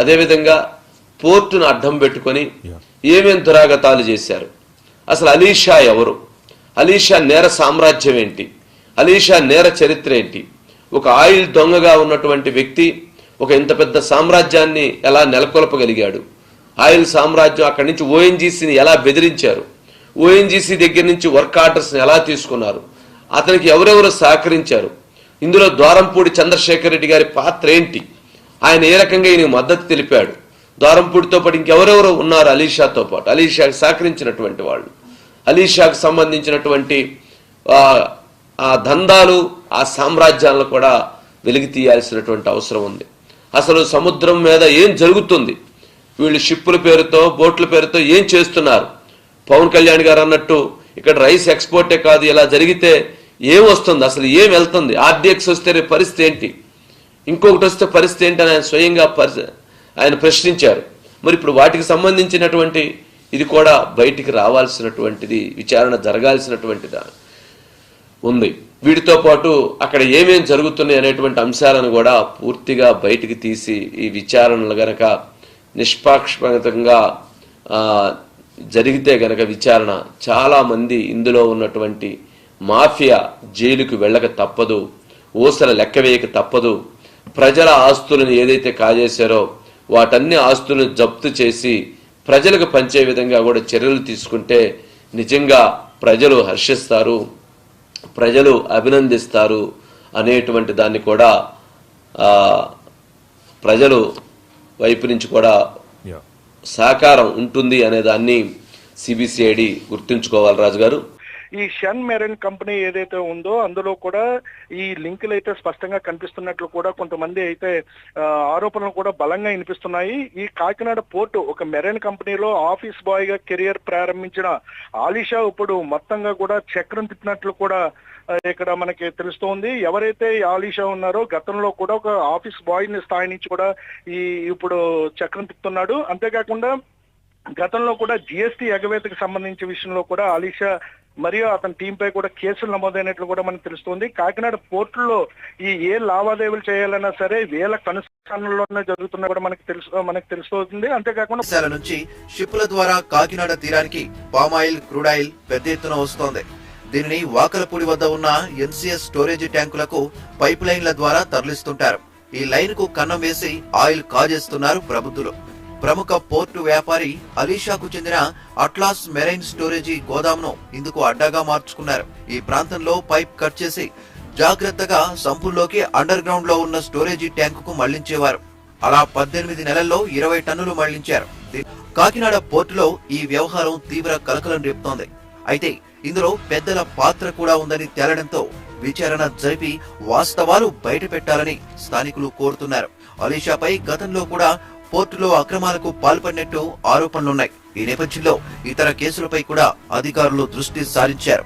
అదేవిధంగా పోర్టును అడ్డం పెట్టుకొని ఏమేం దురాగతాలు చేశారు? అసలు అలీషా ఎవరు? అలీషా నేర సామ్రాజ్యం ఏంటి? అలీషా నేర చరిత్ర ఏంటి? ఒక ఆయిల్ దొంగగా ఉన్నటువంటి వ్యక్తి ఒక ఇంత పెద్ద సామ్రాజ్యాన్ని ఎలా నెలకొల్పగలిగాడు? ఆయిల్ సామ్రాజ్యం అక్కడి నుంచి ఓఎన్జీసీని ఎలా బెదిరించారు? ఓఎన్జీసీ దగ్గర నుంచి వర్క్ ఆర్డర్స్ని ఎలా తీసుకున్నారు? అతనికి ఎవరెవరు సహకరించారు? ఇందులో ద్వారంపూడి చంద్రశేఖర్ రెడ్డి గారి పాత్ర ఏంటి? ఆయన ఏ రకంగా ఈయన మద్దతు తెలిపాడు? ద్వారంపూడితో పాటు ఇంకెవరెవరు ఉన్నారు అలీషాతో పాటు? అలీషాకి సహకరించినటువంటి వాళ్ళు అలీషాకు సంబంధించినటువంటి ఆ, దందాలు ఆ సామ్రాజ్యాలను కూడా వెలికి తీయాల్సినటువంటి అవసరం ఉంది. అసలు సముద్రం మీద ఏం జరుగుతుంది? వీళ్ళు షిప్పుల పేరుతో బోట్ల పేరుతో ఏం చేస్తున్నారు? పవన్ కళ్యాణ్ గారు అన్నట్టు ఇక్కడ రైస్ ఎక్స్పోర్టే కాదు ఇలా జరిగితే ఏం వస్తుంది? అసలు ఏం వెళ్తుంది? ఆర్డిఎక్స్ వస్తే పరిస్థితి ఏంటి? ఇంకొకటి వస్తే పరిస్థితి ఏంటని ఆయన స్వయంగా పరిస్థి ఆయన ప్రశ్నించారు. మరి ఇప్పుడు వాటికి సంబంధించినటువంటి ఇది కూడా బయటికి రావాల్సినటువంటిది విచారణ జరగాల్సినటువంటిదా? ఉంది. వీటితో పాటు అక్కడ ఏమేమి జరుగుతున్నాయి అనేటువంటి అంశాలను కూడా పూర్తిగా బయటికి తీసి ఈ విచారణలు గనక నిష్పాక్షపాతంగా జరిగితే గనక విచారణ చాలామంది ఇందులో ఉన్నటువంటి మాఫియా జైలుకు వెళ్ళక తప్పదు ఊసల లెక్క వేయక తప్పదు ప్రజల ఆస్తులను ఏదైతే కాజేశారో వాటన్ని ఆస్తులను జప్తు చేసి ప్రజలకు పంచే విధంగా కూడా చర్యలు తీసుకుంటే నిజంగా ప్రజలు హర్షిస్తారు ప్రజలు అభినందిస్తారు అనేటువంటి దాన్ని కూడా ప్రజలు వైపు నుంచి కూడా. సహకారం ఉంటుంది అనే దాన్ని సిబిసిఐడి గుర్తుంచుకోవాలి రాజు గారు ఈ షన్ మెరైన్ కంపెనీ ఏదైతే ఉందో అందులో కూడా ఈ లింకులు అయితే స్పష్టంగా కనిపిస్తున్నట్లు కూడా కొంతమంది అయితే ఆరోపణలు కూడా బలంగా వినిపిస్తున్నాయి. ఈ కాకినాడ పోర్టు ఒక మెరైన్ కంపెనీలో ఆఫీస్ బాయ్గా కెరియర్ ప్రారంభించిన ఆలిషా ఇప్పుడు మొత్తంగా కూడా చక్రం తిప్పినట్లు కూడా ఇక్కడ మనకి తెలుస్తోంది. ఎవరైతే ఆలిషా ఉన్నారో గతంలో కూడా ఒక ఆఫీస్ బాయ్ని స్థాయి నుంచి కూడా ఈ ఇప్పుడు చక్రం తిప్పుతున్నాడు. అంతేకాకుండా గతంలో కూడా జిఎస్టీ ఎగవేతకు సంబంధించిన విషయంలో కూడా అలీషా మరియు అతని టీం పై కూడా కేసులు నమోదైనట్లు కూడా మనకు తెలుస్తుంది. కాకినాడ పోర్టులో ఈ ఏ లావాదేవీలు చేయాలన్నా సరే వేల కనుసంధానంలోనే జరుగుతున్నా కూడా మనకు తెలుసు మనకు తెలుస్తుంది. అంతేకాకుండా నుంచి షిప్పుల ద్వారా కాకినాడ తీరానికి పామాయిల్ క్రూడ్ ఆయిల్ పెద్ద ఎత్తున వస్తోంది. దీనిని వాకలపూడి వద్ద ఉన్న ఎన్సీఎస్ స్టోరేజ్ ట్యాంకులకు పైప్ లైన్ల ద్వారా తరలిస్తుంటారు. ఈ లైన్కు కన్నం వేసి ఆయిల్ కాజేస్తున్నారు ప్రబుద్ధులు ప్రముఖ పోర్టు వ్యాపారి అలీషాకు చెందిన అట్లాస్ మెరైన్ స్టోరేజీ గోదాంను ఇందుకు అడ్డాగా మార్చుకున్నారు. ఈ ప్రాంతంలో పైప్ కట్ చేసి జాగ్రత్తగా సంపుల్లోకి అండర్ గ్రౌండ్లో ఉన్న స్టోరేజీ ట్యాంకుకు మళ్ళించేవారు. అలా పద్దెనిమిది నెలల్లో ఇరవై టన్నులు మళ్ళించారు. కాకినాడ పోర్టులో ఈ వ్యవహారం తీవ్ర కలకలం రేపుతోంది. అయితే ఇందులో పెద్దల పాత్ర కూడా ఉందని తేలడంతో విచారణ జరిపి వాస్తవాలు బయటపెట్టాలని స్థానికులు కోరుతున్నారు. అలీషాపై గతంలో కూడా పోర్టులో అక్రమాలకు పాల్పడినట్టు ఆరోపణలున్నాయి. ఈ నేపథ్యంలో ఇతర కేసులపై కూడా అధికారులు దృష్టి సారించారు.